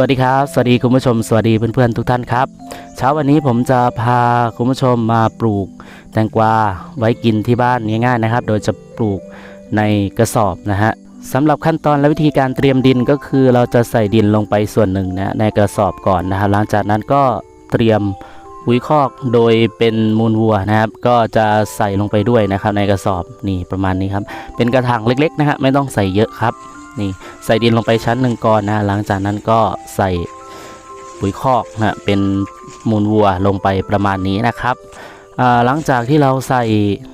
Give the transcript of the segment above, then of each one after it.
วัสดีครับ สวัสดีคุณผู้ชม สวัสดีเพื่อนๆทุกท่านครับ เช้าวันนี้ผมจะพาคุณผู้ชมมาปลูกแตงกวาไว้กินที่บ้านง่ายๆนะครับ โดยจะปลูกในกระสอบนะฮะสำหรับขั้นตอนและวิธีการเตรียมดินก็คือเราจะใส่ดินลงไปส่วนหนึ่งนะในกระสอบก่อนนะครับ หลังจากนั้นก็เตรียมปุ๋ยคอกโดยเป็นมูลวัวนะครับ ก็จะใส่ลงไปด้วยนะครับในกระสอบนี่ประมาณนี้ครับ เป็นกระถางเล็กๆนะฮะไม่ต้องใส่เยอะครับ นี่ใส่ดินลงไปชั้นหนึ่งก่อนนะหลังจากนั้นก็ใส่ปุ๋ยคอกนะเป็นมูลวัวลงไปประมาณนี้นะครับหลังจากที่เราใส่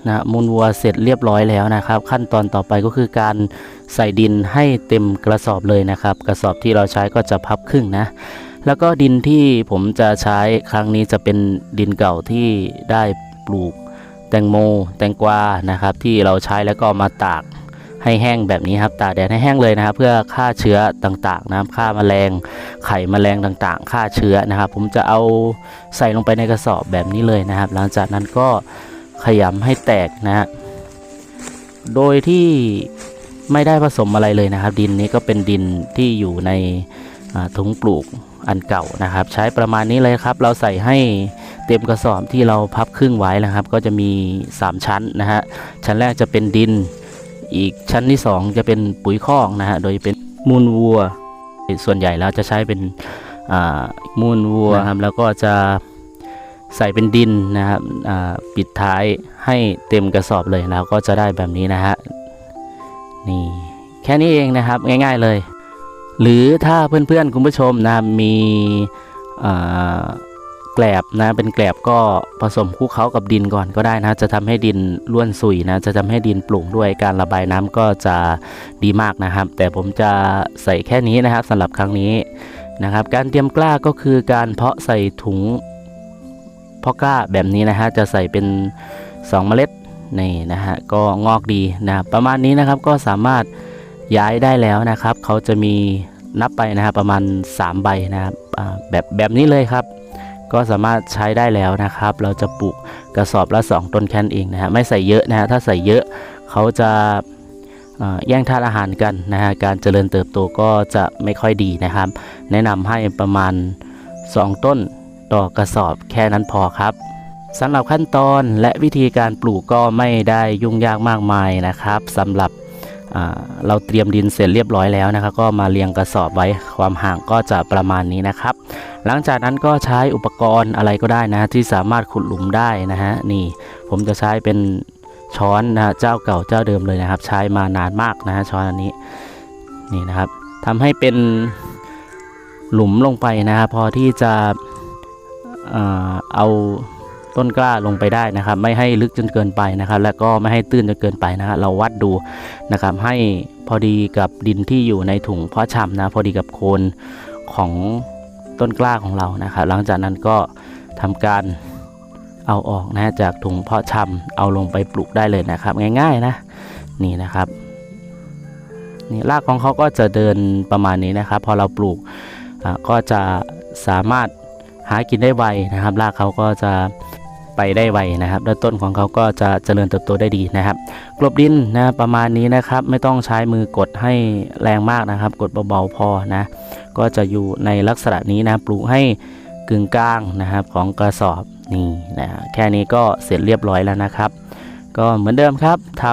นะมูลวัวเสร็จเรียบร้อยแล้วนะครับ ขั้นตอนต่อไปก็คือการใส่ดินให้เต็มกระสอบเลยนะครับ กระสอบที่เราใช้ก็จะพับครึ่งนะแล้วก็ดินที่ผมจะใช้ครั้งนี้จะเป็นดินเก่าที่ได้ปลูกแตงโม แตงกวานะครับ ที่เราใช้แล้วก็มาตาก ให้แห้งแบบนี้ครับตากแดดให้แห้งเลยนะครับ เพื่อฆ่าเชื้อต่างๆนะครับฆ่าแมลงไข่แมลงต่างๆฆ่าเชื้อนะครับ ผมจะเอาใส่ลงไปในกระสอบแบบนี้เลยนะครับ หลังจากนั้นก็ขยำให้แตกนะฮะโดยที่ไม่ได้ผสมอะไรเลยนะครับ ดินนี้ก็เป็นดินที่อยู่ในถุงปลูกอันเก่านะครับ ใช้ประมาณนี้เลยครับ เราใส่ให้เต็มกระสอบที่เราพับครึ่งไว้นะครับ ก็จะมี 3 ชั้นนะฮะชั้นแรกจะเป็นดิน อีกชั้นที่ 2 จะเป็นปุ๋ยคอกนะฮะโดยเป็นมูลวัว ส่วนใหญ่แล้วจะใช้เป็นมูลวัวครับแล้วก็จะใส่เป็นดินนะครับปิดท้ายให้เต็มกระสอบเลยแล้วก็จะได้แบบนี้นะฮะนี่แค่นี้เองนะครับง่าย ๆเลย หรือถ้าเพื่อนๆคุณผู้ชมนะมีอ่า แกลบนะเป็นแกลบก็ผสมคลุกเคล้ากับดินก่อนก็ได้นะ จะทำให้ดินร่วนสุยนะ จะทำให้ดินปลุ่งด้วยการระบายน้ำก็จะดีมากนะครับ แต่ผมจะใส่แค่นี้นะครับสำหรับครั้งนี้นะครับ การเตรียมกล้าก็คือการเพาะใส่ถุงเพาะกล้าแบบนี้นะฮะจะใส่เป็น 2 เมล็ดนี่นะฮะก็งอกดีนะประมาณนี้นะครับก็สามารถย้ายได้แล้วนะครับ เขาจะมีนับไปนะครับประมาณ 3 ใบนะครับแบบแบบนี้เลยครับ ก็สามารถใช้ได้แล้วนะครับ เราจะปลูกกระสอบละ 2 ต้นแค่นั้เองนะฮะไม่ใส่เยอะนะฮะถ้าใส่เยอะเขาจะแย่งทานอาหารกันนะฮะการเจริญเติบโตก็จะไม่ค่อยดีนะครับ แนะนำให้ประมาณ 2 ต้นต่อกระสอบแค่นั้นพอครับสำหรับขั้นตอนและวิธีการปลูกก็ไม่ได้ยุ่งยากมากมายนะครับสำหรับ เราเตรียมดินเสร็จเรียบร้อยแล้วนะครับ ก็มาเรียงกระสอบไว้ความห่างก็จะประมาณนี้นะครับ หลังจากนั้นก็ใช้อุปกรณ์อะไรก็ได้นะที่สามารถขุดหลุมได้นะฮะนี่ผมจะใช้เป็นช้อนนะเจ้าเก่าเจ้าเดิมเลยนะครับ ใช้มานานมากนะฮะช้อนอันนี้นี่นะครับทำให้เป็นหลุมลงไปนะฮะพอที่จะเอา ต้นกล้าลงไปได้นะครับ ไม่ให้ลึกจนเกินไปนะครับ แล้วก็ไม่ให้ตื้นจนเกินไปนะฮะเราวัดดูนะครับ ให้พอดีกับดินที่อยู่ในถุงเพาะชำนะ พอดีกับโคนของต้นกล้าของเรานะครับ หลังจากนั้นก็ทำการเอาออกนะจากถุงเพาะชำเอาลงไปปลูกได้เลยนะครับ ง่ายๆนะ นี่นะครับนี่รากของเขาก็จะเดินประมาณนี้นะครับ พอเราปลูกอ่าก็จะสามารถหากินได้ไวนะครับ รากเขาก็จะ ไปได้ไวนะครับแล้วต้นของเขาก็จะเจริญเติบโตได้ดีนะครับกลบดินนะประมาณนี้นะครับไม่ต้องใช้มือกดให้แรงมากนะครับ กดเบาๆพอนะก็จะอยู่ในลักษณะนี้นะปลูกให้กึ่งกลางนะครับของกระสอบนี่นะแค่นี้ก็เสร็จเรียบร้อยแล้วนะครับ ก็เหมือนเดิมครับท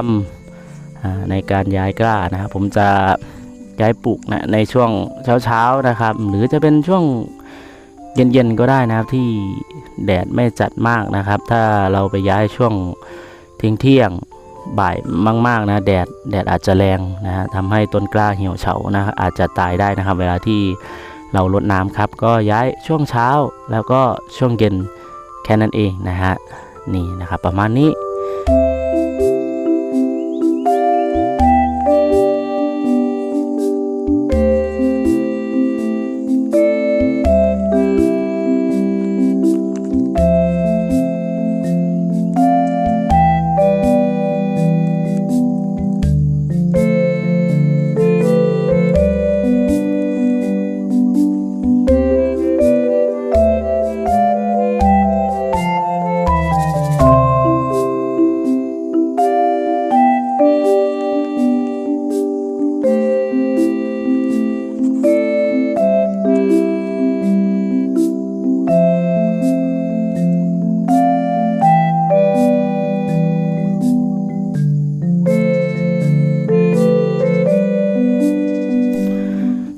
ำในการย้ายกล้านะครับผมจะย้ายปลูกนะในช่วงเช้าๆนะครับ หรือจะเป็นช่วง เย็นๆก็ได้นะครับที่แดดไม่จัดมากนะครับ ถ้าเราไปย้ายช่วงเที่ยงเที่ยงบ่ายมากๆนะแดดแดดอาจจะแรงนะฮะทำให้ต้นกล้าเหี่ยวเฉานะครับอาจจะตายได้นะครับ เวลาที่เราลดน้ำครับ ก็ย้ายช่วงเช้าแล้วก็ช่วงเย็นแค่นั้นเองนะฮะนี่นะครับประมาณนี้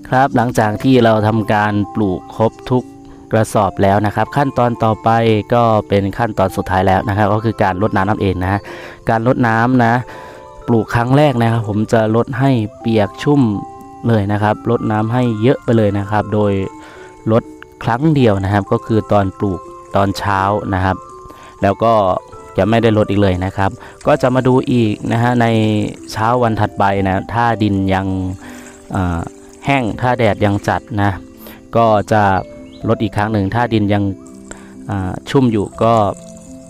ครับหลังจากที่เราทำการปลูกครบทุกกระสอบแล้วนะครับ ขั้นตอนต่อไปก็เป็นขั้นตอนสุดท้ายแล้วนะครับ ก็คือการรดน้ำนั่นเองนะการรดน้ำนะ ปลูกครั้งแรกนะครับ ผมจะลดให้เปียกชุ่มเลยนะครับลดน้ำให้เยอะไปเลยนะครับ โดยลดครั้งเดียวนะครับ ก็คือตอนปลูกตอนเช้านะครับ แล้วก็จะไม่ได้ลดอีกเลยนะครับ ก็จะมาดูอีกนะฮะในเช้าวันถัดไปนะถ้าดินยังอ แห้งถ้าแดดยังจัดนะ ก็จะลดอีกครั้งหนึ่ง ถ้าดินยังชุ่มอยู่ก็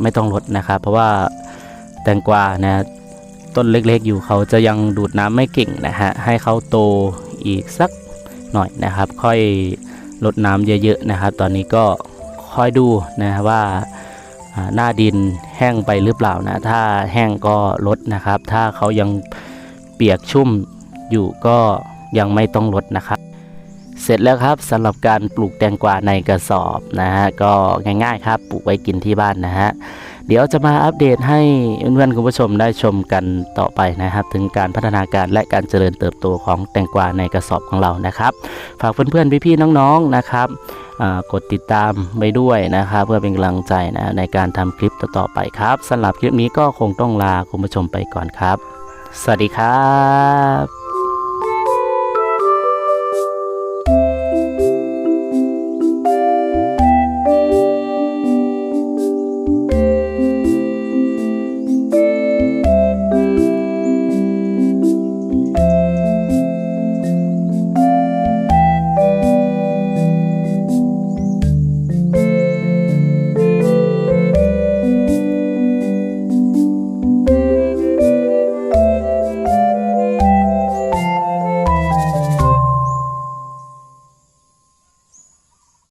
ไม่ต้องลดนะครับ เพราะว่าแตงกวานะต้นเล็กๆอยู่เขาจะยังดูดน้ำไม่เก่งนะฮะให้เขาโตอีกสักหน่อยนะครับ ค่อยลดน้ำเยอะๆนะครับ ตอนนี้ก็ค่อยดูนะว่าหน้าดินแห้งไปหรือเปล่านะ ถ้าแห้งก็ลดนะครับ ถ้าเขายังเปียกชุ่มอยู่ก็ ยังไม่ต้องลดนะครับ เสร็จแล้วครับสำหรับการปลูกแตงกวาในกระสอบนะฮะก็ง่ายๆครับปลูกไว้กินที่บ้านนะฮะเดี๋ยวจะมาอัปเดตให้เพื่อนๆคุณผู้ชมได้ชมกันต่อไปนะครับ ถึงการพัฒนาการและการเจริญเติบโตของแตงกวาในกระสอบของเรานะครับ ฝากเพื่อนๆพี่ๆน้องๆนะครับกดติดตามไปด้วยนะครับ เพื่อเป็นกำลังใจนะในการทำคลิปต่อๆไปครับสำหรับคลิปนี้ก็คงต้องลาคุณผู้ชมไปก่อนครับ สวัสดีครับ